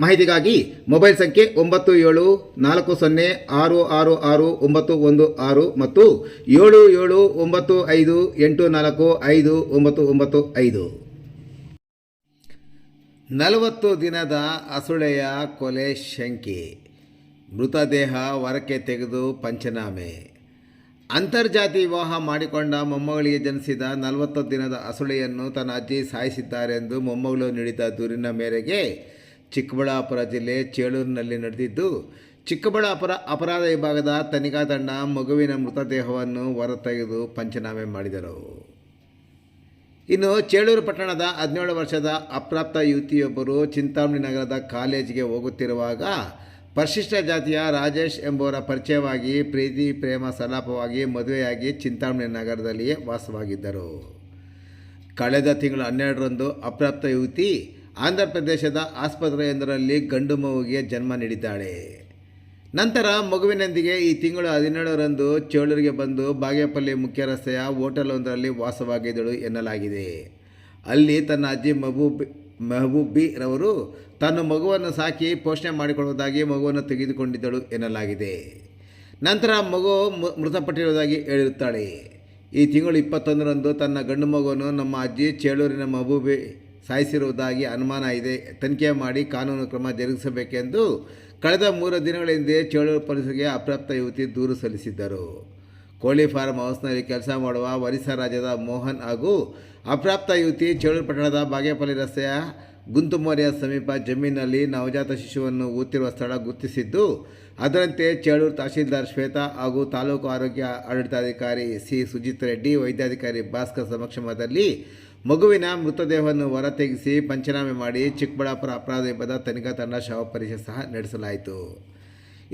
ಮಾಹಿತಿಗಾಗಿ ಮೊಬೈಲ್ ಸಂಖ್ಯೆ ಒಂಬತ್ತು ಏಳು ನಾಲ್ಕು ಸೊನ್ನೆ ಆರು ಆರು ಆರು ಒಂಬತ್ತು ಒಂದು ಆರು ಮತ್ತು ಏಳು ಏಳು ಒಂಬತ್ತು ಐದು ಎಂಟು ನಾಲ್ಕು ಐದು ಒಂಬತ್ತು ಒಂಬತ್ತು ಐದು. ನಲವತ್ತು ದಿನದ ಅಸುಳೆಯ ಕೊಲೆ ಶಂಕೆ. ಮೃತದೇಹ ಹೊರಕ್ಕೆ ತೆಗೆದು ಪಂಚನಾಮೆ. ಅಂತರ್ಜಾತಿ ವಿವಾಹ ಮಾಡಿಕೊಂಡ ಮೊಮ್ಮಗಳಿಗೆ ಜನಿಸಿದ ನಲವತ್ತು ದಿನದ ಅಸುಳೆಯನ್ನು ತನ್ನ ಅಜ್ಜಿ ಸಾಯಿಸಿದ್ದಾರೆಂದು ಮೊಮ್ಮಗಳು ನೀಡಿದ ದೂರಿನ ಮೇರೆಗೆ ಚಿಕ್ಕಬಳ್ಳಾಪುರ ಜಿಲ್ಲೆ ಚೇಳೂರಿನಲ್ಲಿ ನಡೆದಿದ್ದು, ಚಿಕ್ಕಬಳ್ಳಾಪುರ ಅಪರಾಧ ವಿಭಾಗದ ತನಿಖಾ ತಂಡ ಮಗುವಿನ ಮೃತದೇಹವನ್ನು ಹೊರತೆಗೆದು ಪಂಚನಾಮೆ ಮಾಡಿದರು. ಇನ್ನು ಚೇಳೂರು ಪಟ್ಟಣದ ಹದಿನೇಳು ವರ್ಷದ ಅಪ್ರಾಪ್ತ ಯುವತಿಯೊಬ್ಬರು ಚಿಂತಾಮಣಿ ನಗರದ ಕಾಲೇಜಿಗೆ ಹೋಗುತ್ತಿರುವಾಗ ಪರಿಶಿಷ್ಟ ಜಾತಿಯ ರಾಜೇಶ್ ಎಂಬುವರ ಪರಿಚಯವಾಗಿ ಪ್ರೀತಿ, ಪ್ರೇಮ ಸಲಾಪವಾಗಿ ಮದುವೆಯಾಗಿ ಚಿಂತಾಮಣಿ ನಗರದಲ್ಲಿಯೇ ವಾಸವಾಗಿದ್ದರು. ಕಳೆದ ತಿಂಗಳು ಹನ್ನೆರಡರಂದು ಅಪ್ರಾಪ್ತ ಯುವತಿ ಆಂಧ್ರ ಪ್ರದೇಶದ ಆಸ್ಪತ್ರೆಯೊಂದರಲ್ಲಿ ಗಂಡು ಮಗುವಿಗೆ ಜನ್ಮ ನೀಡಿದ್ದಾಳೆ. ನಂತರ ಮಗುವಿನೊಂದಿಗೆ ಈ ತಿಂಗಳು ಹದಿನೇಳರಂದು ಚೇಳೂರಿಗೆ ಬಂದು ಬಾಗೇಪಲ್ಲಿ ಮುಖ್ಯ ರಸ್ತೆಯ ಹೋಟೆಲ್ ಒಂದರಲ್ಲಿ ವಾಸವಾಗಿದ್ದಳು ಎನ್ನಲಾಗಿದೆ. ಅಲ್ಲಿ ತನ್ನ ಅಜ್ಜಿ ಮಹಬೂಬ್ ಮೆಹಬೂಬಿ ರವರು ತನ್ನ ಮಗುವನ್ನು ಸಾಕಿ ಪೋಷಣೆ ಮಾಡಿಕೊಳ್ಳುವುದಾಗಿ ಮಗುವನ್ನು ತೆಗೆದುಕೊಂಡಿದ್ದಳು ಎನ್ನಲಾಗಿದೆ. ನಂತರ ಮಗು ಮೃತಪಟ್ಟಿರುವುದಾಗಿ ಹೇಳಿರುತ್ತಾಳೆ ಈ ತಿಂಗಳು ಇಪ್ಪತ್ತೊಂದರಂದು ತನ್ನ ಗಂಡು ಮಗುವನ್ನು ನಮ್ಮ ಅಜ್ಜಿ ಚೇಳೂರಿನ ಮಹಬೂಬಿ ಸಾಯಿಸಿರುವುದಾಗಿ ಅನುಮಾನ ಇದೆ. ತನಿಖೆ ಮಾಡಿ ಕಾನೂನು ಕ್ರಮ ಜರುಗಿಸಬೇಕೆಂದು ಕಳೆದ ಮೂರು ದಿನಗಳ ಹಿಂದೆ ಚೇಳೂರು ಪೊಲೀಸರಿಗೆ ಅಪ್ರಾಪ್ತ ಯುವತಿ ದೂರು ಸಲ್ಲಿಸಿದ್ದರು. ಕೋಳಿ ಫಾರ್ಮ್ ಹೌಸ್ನಲ್ಲಿ ಕೆಲಸ ಮಾಡುವ ಒರಿಸ್ಸಾ ರಾಜ್ಯದ ಮೋಹನ್ ಹಾಗೂ ಅಪ್ರಾಪ್ತ ಯುವತಿ ಚೇಳೂರು ಪಟ್ಟಣದ ಬಾಗೇಪಲ್ಲಿ ರಸ್ತೆಯ ಗುಂತುಮೋರಿಯ ಸಮೀಪ ಜಮೀನಿನಲ್ಲಿ ನವಜಾತ ಶಿಶುವನ್ನು ಊತಿರುವ ಸ್ಥಳ ಗುರುತಿಸಿದ್ದು, ಅದರಂತೆ ಚೇಳೂರು ತಹಶೀಲ್ದಾರ್ ಶ್ವೇತಾ ಹಾಗೂ ತಾಲೂಕು ಆರೋಗ್ಯ ಆಡಳಿತಾಧಿಕಾರಿ ಸಿ ಸುಜಿತ್ ರೆಡ್ಡಿ, ವೈದ್ಯಾಧಿಕಾರಿ ಭಾಸ್ಕರ್ ಸಮಕ್ಷಮದಲ್ಲಿ ಮಗುವಿನ ಮೃತದೇಹವನ್ನು ಹೊರತೆಗೆಸಿ ಪಂಚನಾಮೆ ಮಾಡಿ ಚಿಕ್ಕಬಳ್ಳಾಪುರ ಅಪರಾಧ ವಿಭಾಗದ ತನಿಖಾ ತಂಡ ಶವ ಪರೀಕ್ಷೆ ಸಹ ನಡೆಸಲಾಯಿತು.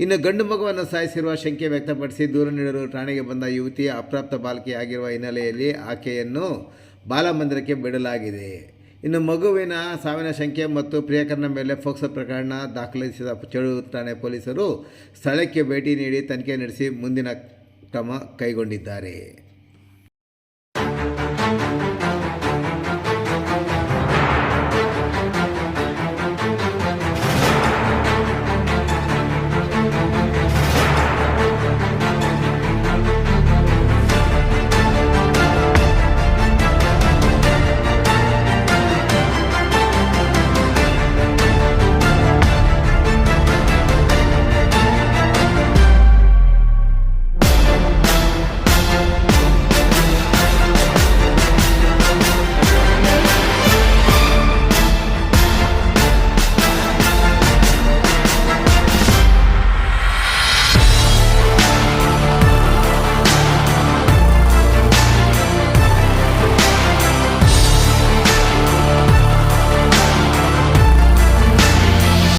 ಇನ್ನು ಗಂಡು ಮಗುವನ್ನು ಸಾಯಿಸಿರುವ ಶಂಕೆ ವ್ಯಕ್ತಪಡಿಸಿ ದೂರು ನೀಡಲು ಠಾಣೆಗೆ ಬಂದ ಯುವತಿ ಅಪ್ರಾಪ್ತ ಬಾಲಕಿಯಾಗಿರುವ ಹಿನ್ನೆಲೆಯಲ್ಲಿ ಆಕೆಯನ್ನು ಬಾಲಮಂದಿರಕ್ಕೆ ಬಿಡಲಾಗಿದೆ. ಇನ್ನು ಮಗುವಿನ ಸಾವಿನ ಶಂಕೆ ಮತ್ತು ಪ್ರಿಯಕರನ ಮೇಲೆ ಫೋಕ್ಸೋ ಪ್ರಕರಣ ದಾಖಲಿಸಿದ ಚೇಳೂರು ಠಾಣೆ ಪೊಲೀಸರು. ಸ್ಥಳಕ್ಕೆ ಭೇಟಿ ನೀಡಿ ತನಿಖೆ ನಡೆಸಿ ಮುಂದಿನ ಕ್ರಮ ಕೈಗೊಂಡಿದ್ದಾರೆ.